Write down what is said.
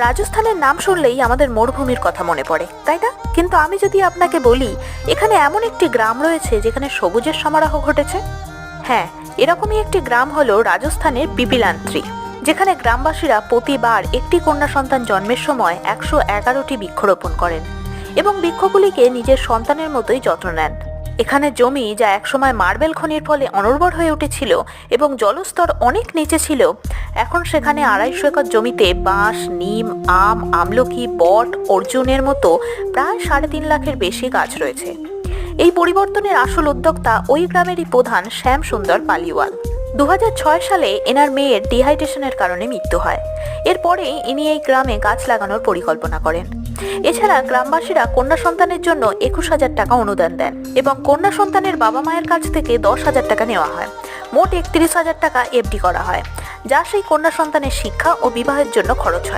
রাজস্থানের নাম শুনলেই আমাদের মরুভূমির কথা মনে পড়ে, তাই না? কিন্তু আমি যদি আপনাকে বলি, এখানে এমন একটি গ্রাম রয়েছে যেখানে সবুজের সমারোহ ঘটেছে? হ্যাঁ এরকমই একটি গ্রাম হলো রাজস্থানের পিপিলান্ত্রি যেখানে গ্রামবাসীরা প্রতিবার একটি কন্যা সন্তান জন্মের সময় একশো এগারোটি বৃক্ষরোপণ করেন এবং বৃক্ষগুলিকে নিজের সন্তানের মতোই যত্ন নেন। এখানে জমি যা একসময় মার্বেল খনির ফলে অনর্বর হয়ে উঠেছিল এবং জলস্তর অনেক নিচে ছিল এখন সেখানে আড়াইশো একর জমিতে বাঁশ, নিম, আম, আমলকি, বট, অর্জুনের মতো প্রায় সাড়ে তিন লাখের বেশি গাছ রয়েছে। এই পরিবর্তনের আসল উদ্যোক্তা ওই গ্রামেরই প্রধান শ্যাম সুন্দর পালিওয়াল। দু হাজার ছয় সালে এনার মেয়ের ডিহাইড্রেশনের কারণে মৃত্যু হয়। এরপরে ইনি এই গ্রামে গাছ লাগানোর পরিকল্পনা করেন। এছাড়া গ্রামবাসীরা কন্যা সন্তানের জন্য একুশ হাজার টাকা অনুদান দেন এবং কন্যা সন্তানের বাবা মায়ের কাছ থেকে দশ হাজার টাকা নেওয়া হয়। মোট একত্রিশ হাজার টাকা এফডি করা হয়। যা সেই কন্যা সন্তানের শিক্ষা ও বিবাহের জন্য খরচ হয়।